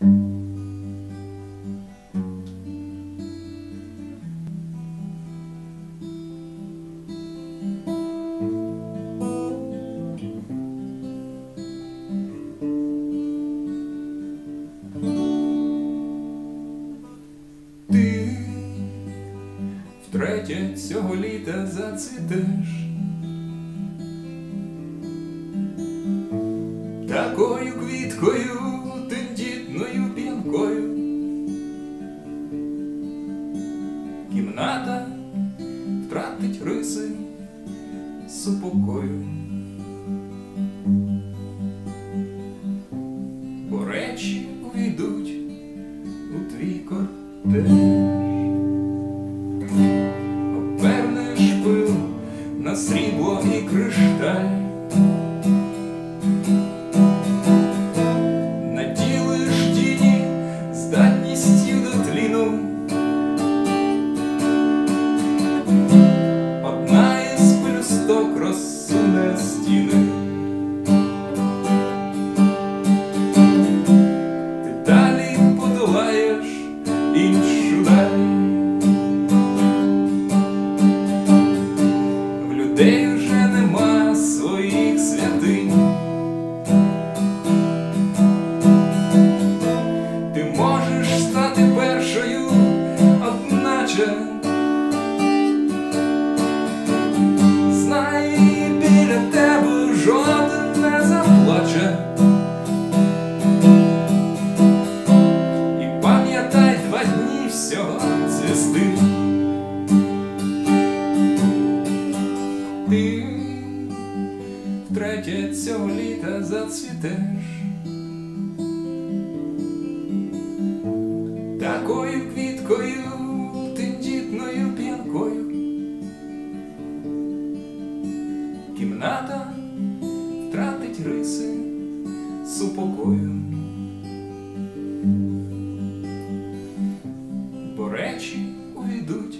Ти втретє цього літа зацвітеш. Такою квіткою, Кімната втратить риси супокою. Бо речі увійдуть у твій кортеж. Обернеш пил на срібло і кришталь. одначе знай, біля тебе жоден не заплаче. І пам'ятай два дні всього цвісти. Ти втретє цього літа зацвітеш. Такою втратить риси супокою. Бо речі увійдуть.